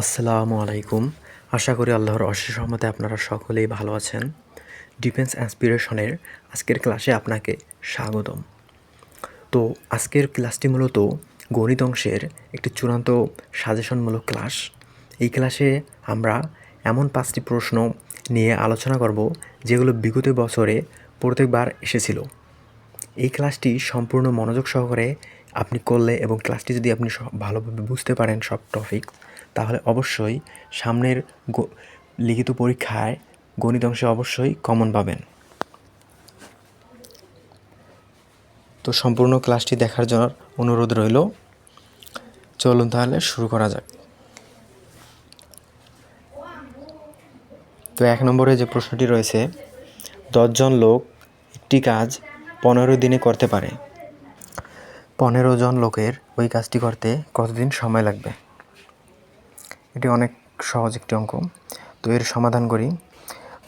আসসালামু আলাইকুম। আশা করি আল্লাহর অশেষ রহমতে আপনারা সকলেই ভালো আছেন। ডিফেন্স অ্যাসপিরেশনের আজকের ক্লাসে আপনাকে স্বাগতম। তো আজকের ক্লাসটি মূলত গণিত অংশের একটি চূড়ান্ত সাজেশনমূলক ক্লাস। এই ক্লাসে আমরা এমন পাঁচটি প্রশ্ন নিয়ে আলোচনা করব, যেগুলো বিগত বছরে প্রত্যেকবার এসেছিল। এই ক্লাসটি সম্পূর্ণ মনোযোগ সহকারে আপনি করলে এবং ক্লাসটি যদি আপনি ভালোভাবে বুঝতে পারেন সব টপিক তাহলে অবশ্যই সামনের লিখিত পরীক্ষায় গণিত অংশে অবশ্যই কমন পাবেন। তো সম্পূর্ণ ক্লাসটি দেখার জন্য অনুরোধ রইল। চলুন তাহলে শুরু করা যাক। তো এক নম্বরে যে প্রশ্নটি রয়েছে, দশজন লোক একটি কাজ পনেরো দিনে করতে পারে। পনেরো জন লোকের ওই কাজটি করতে কতদিন সময় লাগবে? এটি অনেক সহজ একটি অঙ্ক। তো এর সমাধান করি।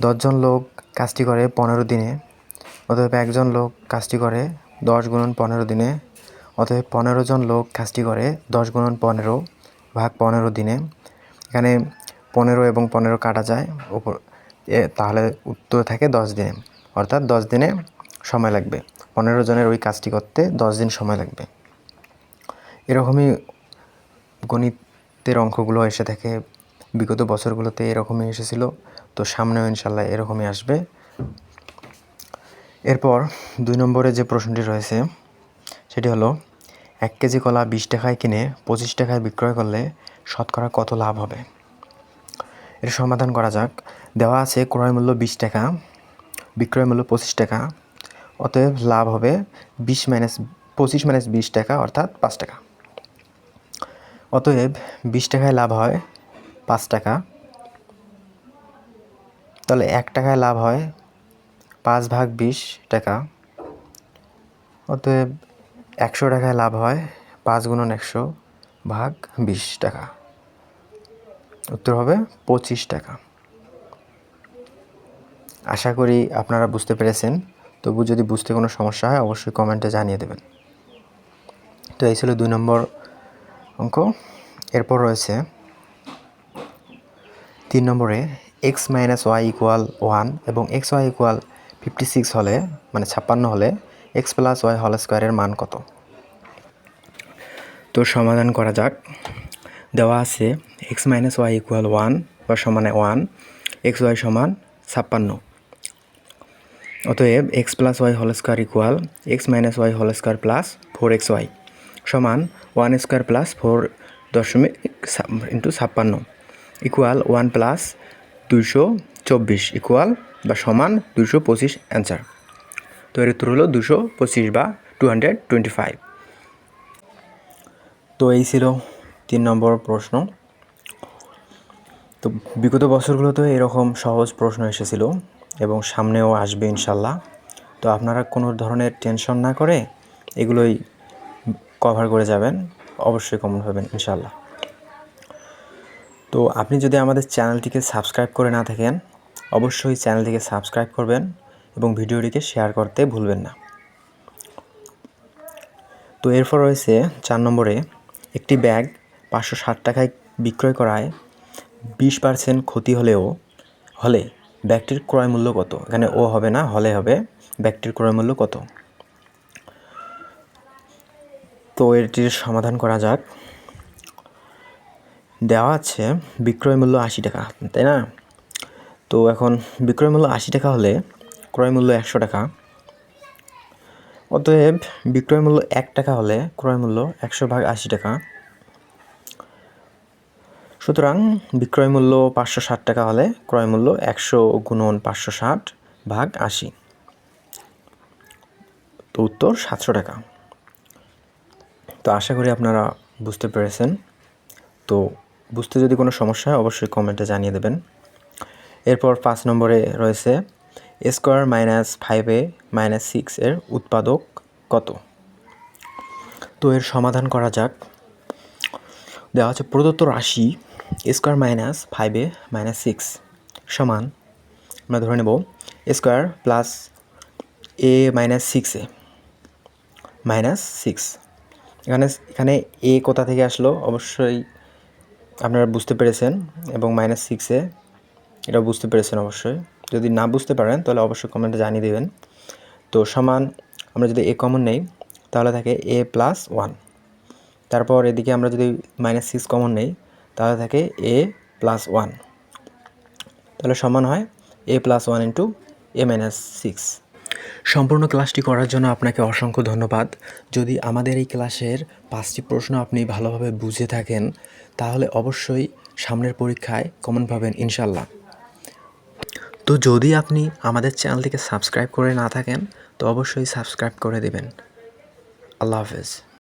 দশজন লোক কাজটি করে পনেরো দিনে, অতএব একজন লোক কাজটি করে দশ গুণন পনেরো দিনে, অতএব পনেরো জন লোক কাজটি করে দশ গুণন পনেরো ভাগ পনেরো দিনে। এখানে পনেরো এবং পনেরো কাটা যায়, ওপর তাহলে উত্তর থাকে দশ দিনে। অর্থাৎ দশ দিনে সময় লাগবে। পনেরো জনের ওই কাজটি করতে দশ দিন সময় লাগবে। এরকমই গণিতের অঙ্কগুলো এসে থাকে বিগত বছরগুলোতে এরকমই এসেছিল। তো সামনেও ইনশাল্লাহ এরকমই আসবে। এরপর দুই নম্বরে যে প্রশ্নটি রয়েছে, সেটি হলো, এক কেজি কলা বিশ টাকায় কিনে পঁচিশ টাকায় বিক্রয় করলে শতকরা কত লাভ হবে? এর সমাধান করা যাক। দেওয়া আছে ক্রয় মূল্য বিশ টাকা, বিক্রয় মূল্য পঁচিশ টাকা, অতএব লাভ হবে বিশ মাইনাস পঁচিশ মাইনাস বিশ টাকা, অর্থাৎ পাঁচ টাকা। অতএব বিশ টাকায় লাভ হয় পাঁচ টাকা। তাহলে এক টাকায় লাভ হয় পাঁচ ভাগ বিশ টাকা। অতএব একশো টাকায় লাভ হয় পাঁচ গুণন একশো ভাগ বিশ টাকা। উত্তর হবে পঁচিশ টাকা। আশা করি আপনারা বুঝতে পেরেছেন। তবু যদি বুঝতে কোনো সমস্যা হয়, অবশ্যই কমেন্টে জানিয়ে দেবেন। তো এই ছিল দুই নম্বর অঙ্ক। এরপর রয়েছে তিন নম্বরে x minus y equal one এবং x y equal fifty six হলে মানে ছাপ্পান্ন হলে এক্স প্লাস ওয়াই হল স্কোয়ারের মান কত? তো সমাধান করা যাক। দেওয়া আছে x minus y equal one বা সমানে ওয়ান এক্স ওয়াই সমান ছাপ্পান্ন। অতএব x plus y whole square equal x minus y whole square plus four x y সমান ওয়ান স্কোয়ার প্লাস ফোর দশমিক ইন্টু ছাপ্পান্ন ইকুয়াল ওয়ান প্লাস দুইশো চব্বিশ ইকুয়াল বা সমান দুশো পঁচিশ অ্যান্সার। তো এর উত্তর হলো দুশো পঁচিশ বা টু হান্ড্রেড টোয়েন্টি ফাইভ। তো এই ছিল তিন নম্বর প্রশ্ন। তো বিগত বছরগুলোতে এরকম সহজ প্রশ্ন এসেছিল এবং সামনেও আসবে ইনশাল্লাহ। তো আপনারা কোনো ধরনের টেনশন না করে এগুলোই কভার করে যাবেন। অবশ্যই কমন পাবেন ইনশাল্লাহ তো আপনি যদি আমাদের চ্যানেলটিকে সাবস্ক্রাইব করে না থাকেন, অবশ্যই চ্যানেলটিকে সাবস্ক্রাইব করবেন এবং ভিডিওটিকে শেয়ার করতে ভুলবেন না। তো এরপর রয়েছে চার নম্বরে, একটি ব্যাগ পাঁচশো ষাট টাকায় বিক্রয় করায় বিশ পার্সেন্ট ক্ষতি হলেও, হলে ব্যাগটির ক্রয় মূল্য কত? এখানে ও হবে না, হলে হবে, ব্যাগটির ক্রয় মূল্য কত? তো এটির সমাধান করা যাক। দেওয়া আছে বিক্রয় মূল্য আশি টাকা, তাই না? তো এখন বিক্রয় মূল্য আশি টাকা হলে ক্রয় মূল্য একশো টাকা। অতএব বিক্রয় মূল্য এক টাকা হলে ক্রয় মূল্য একশো ভাগ আশি টাকা। সুতরাং বিক্রয় মূল্য পাঁচশো ষাট টাকা হলে ক্রয় মূল্য একশো গুণন পাঁচশো ষাট ভাগ আশি। তো উত্তর সাতশো টাকা। তো আশা করি আপনারা বুঝতে পেরেছেন। তো বুঝতে যদি কোনো সমস্যা হয়, অবশ্যই কমেন্টে জানিয়ে দেবেন। এরপর পাঁচ নম্বরে রয়েছে, square minus five a minus six এর উৎপাদক কত? তো এর সমাধান করা যাক। দেওয়া হচ্ছে প্রদত্ত রাশি square minus five a minus six সমান, আমরা ধরে নেব, square plus a minus six a minus six. এখানে এখানে এ কোথা থেকে আসলো? অবশ্যই আপনারা বুঝতে পেরেছেন এবং মাইনাস সিক্সে এটা বুঝতে পেরেছেন অবশ্যই। যদি না বুঝতে পারেন, তাহলে অবশ্যই কমেন্টে জানিয়ে দেবেন। তো সমান আমরা যদি এ কমন নেই, তাহলে থাকে এ প্লাস ওয়ান তারপর এদিকে আমরা যদি মাইনাস সিক্স কমন নেই, তাহলে থাকে এ প্লাস ওয়ান তাহলে সমান হয় a plus one into a minus six সম্পূর্ণ ক্লাসটি করার জন্য আপনাকে অসংখ্য ধন্যবাদ। যদি আমাদের এই ক্লাসের পাঁচটি প্রশ্ন আপনি ভালোভাবে বুঝে থাকেন, তাহলে অবশ্যই সামনের পরীক্ষায় কমন পাবেন ইনশাল্লাহ তো যদি আপনি আমাদের চ্যানেলটিকে সাবস্ক্রাইব করে না থাকেন, তো অবশ্যই সাবস্ক্রাইব করে দেবেন। আল্লাহ হাফেজ।